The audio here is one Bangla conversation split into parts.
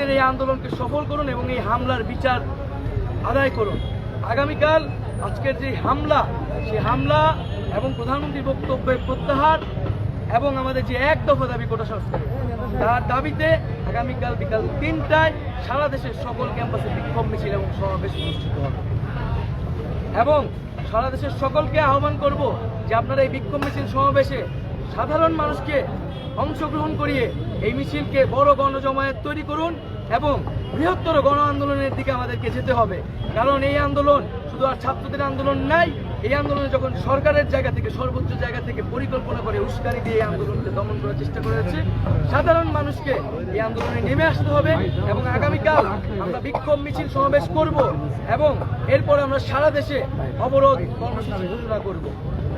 শিক্ষার্থীদের এই আন্দোলনকে সফল করুন এবং এই হামলার বিচার আদায় করুন। আগামীকাল আজকের যে হামলা সেই হামলা এবং প্রধানমন্ত্রীর বক্তব্যের প্রত্যাহার এবং আমাদের যে এক দফা দাবি কোটা সংস্কার তার দাবিতে আগামীকাল বিকাল তিনটায় সারা দেশের সকল ক্যাম্পাসে বিক্ষোভ মিছিল এবং সমাবেশ অনুষ্ঠিত হবে। এবং সারা দেশের সকলকে আহ্বান করব যে আপনারা এই বিক্ষোভ মিছিল সমাবেশে সাধারণ মানুষকে অংশগ্রহণ করিয়ে এই মিছিলকে বড় গণজমায়েত তৈরি করুন এবং বৃহত্তর গণ আন্দোলনের দিকে আমাদেরকে যেতে হবে। কারণ এই আন্দোলন শুধু আর ছাত্রদের আন্দোলন নাই, এই আন্দোলনে যখন সরকারের জায়গা থেকে, সর্বোচ্চ জায়গা থেকে পরিকল্পনা করে উস্কানি দিয়ে এই আন্দোলনকে দমন করার চেষ্টা করেছে সাধারণ মানুষকে এই আন্দোলনে নেমে আসতে হবে এবং আগামীকাল আমরা বিক্ষোভ মিছিল সমাবেশ করব এবং এরপর আমরা সারা দেশে অবরোধ কর্মসূচি ঘোষণা করব।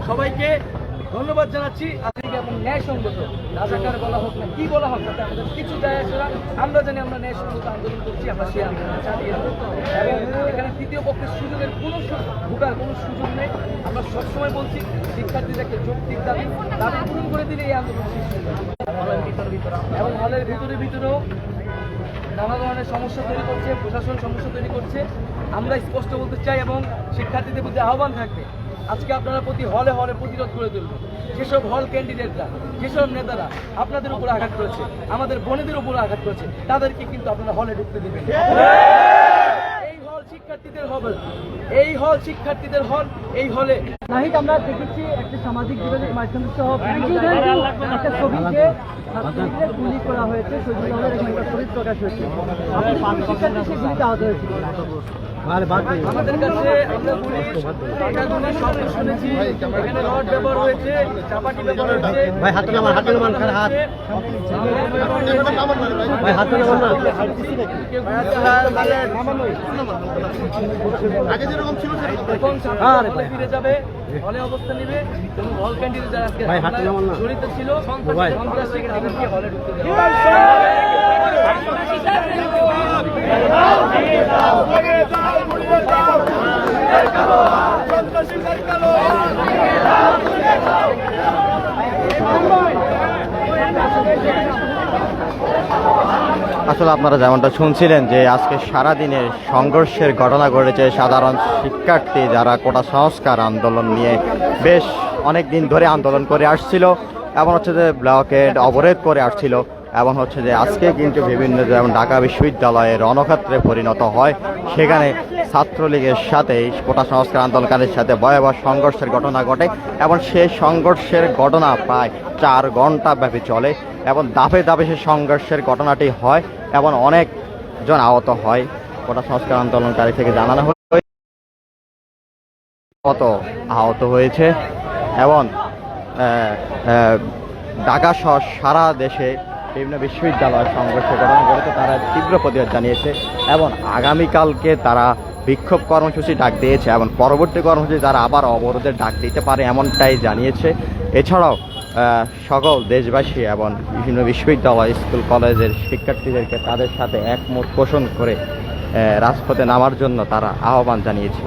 সবাইকে ধন্যবাদ জানাচ্ছি। আজকে এবং ন্যায়সঙ্গত রাজাকার বলা হোক না কি বলা হোক, তাতে আমাদের কিছু যায় আসে না। আমরা জানি আমরা ন্যায়সঙ্গত আন্দোলন করছি, আমরা সেই আন্দোলন চালিয়ে এবং এখানে তৃতীয় পক্ষের সুযোগের কোনো ঢোকার কোনো সুযোগ নেই। আমরা সবসময় বলছি, শিক্ষার্থীদেরকে যৌক্তিক দাবি দাবি পূরণ করে দিলে এই আন্দোলন এবং হলের ভিতরে ভিতরেও নানা ধরনের সমস্যা তৈরি করছে, প্রশাসন সমস্যা তৈরি করছে। আমরা স্পষ্ট বলতে চাই এবং শিক্ষার্থীদের প্রতি আহ্বান থাকবে আজকে আপনারা প্রতি হলে হলে প্রতিরোধ করে তুলবেন। যেসব হল ক্যান্ডিডেটরা, যেসব নেতারা আপনাদের উপর আঘাত করেছে, আমাদের বোনেদের উপর আঘাত করেছে, তাদেরকে কিন্তু আপনারা হলে ঢুকতে দেবেন। এই হল শিক্ষার্থীদের হল, এই হল শিক্ষার্থীদের হল, এই হলে নাহিদ, আমরা দেখেছি একটা সামাজিক যোগাযোগ মাধ্যম সহ একটা ছবিকে গুলি করা হয়েছে। শহীদুল আলমের এখানে একটা ছবি প্রকাশ হয়েছে। শিক্ষার্থী সেই গুলিতে আহত হয়েছিল আমাদের কাছে আমরা পুলিশ শুনেছি। এখানে রড ব্যবহার হয়েছে চাপাটি ব্যবহার হয়েছে। ভাই, হাতে নামান, হাতে নামান, খালি হাত। ভাই, হাতে নামান না। আগে যেরকম ছিল সেরকম। এখন আরে হলে ফিরে যাবে হলে অবস্থান নিবে। এবং ক্যান্ডিডেট যারা আজকে ভাই, হাতে নামান না। জড়িত ছিল ভাই। সন্ত্রাসী তাদেরকে হলে ঢুকতে আসলে আপনারা যেমনটা শুনছিলেন যে আজকে সারা দিনের সংঘর্ষের ঘটনা ঘটেছে সাধারণ শিক্ষার্থী যারা কোটা সংস্কার আন্দোলন নিয়ে বেশ অনেক দিন ধরে আন্দোলন করে আসছিল। এবং হচ্ছে যে ব্লকেড অবরোধ করে আসছিল। এবং হচ্ছে যে আজকে কিন্তু বিভিন্ন যেমন ঢাকা বিশ্ববিদ্যালয়ে রণক্ষেত্রে পরিণত হয়। সেখানে ছাত্রলীগের সাথে কোটা সংস্কার আন্দোলনকারীর সাথে ভয়াবহ সংঘর্ষের ঘটনা ঘটে এবং সেই সংঘর্ষের ঘটনা প্রায় চার ঘণ্টা ব্যাপী চলে এবং দাপে দাপে সেই সংঘর্ষের ঘটনাটি হয় এবং অনেকজন আহত হয়। কোটা সংস্কার আন্দোলনকারী থেকে জানানো হয় আহত হয়েছে। এবং আহ, আহ, ঢাকা সহ সারা দেশে বিভিন্ন বিশ্ববিদ্যালয় সংঘর্ষের ঘটনা ঘটেছে তারা তীব্র প্রতিবাদ জানিয়েছে এবং আগামীকালকে তারা বিক্ষোভ কর্মসূচি ডাক দিয়েছে এবং পরবর্তী কর্মসূচি তারা আবার অবরোধের ডাক দিতে পারে এমনটাই জানিয়েছে। এছাড়াও সকল দেশবাসী এবং বিভিন্ন বিশ্ববিদ্যালয় স্কুল কলেজের শিক্ষার্থীদেরকে তাদের সাথে একমত পোষণ করে রাজপথে নামার জন্য তারা আহ্বান জানিয়েছে।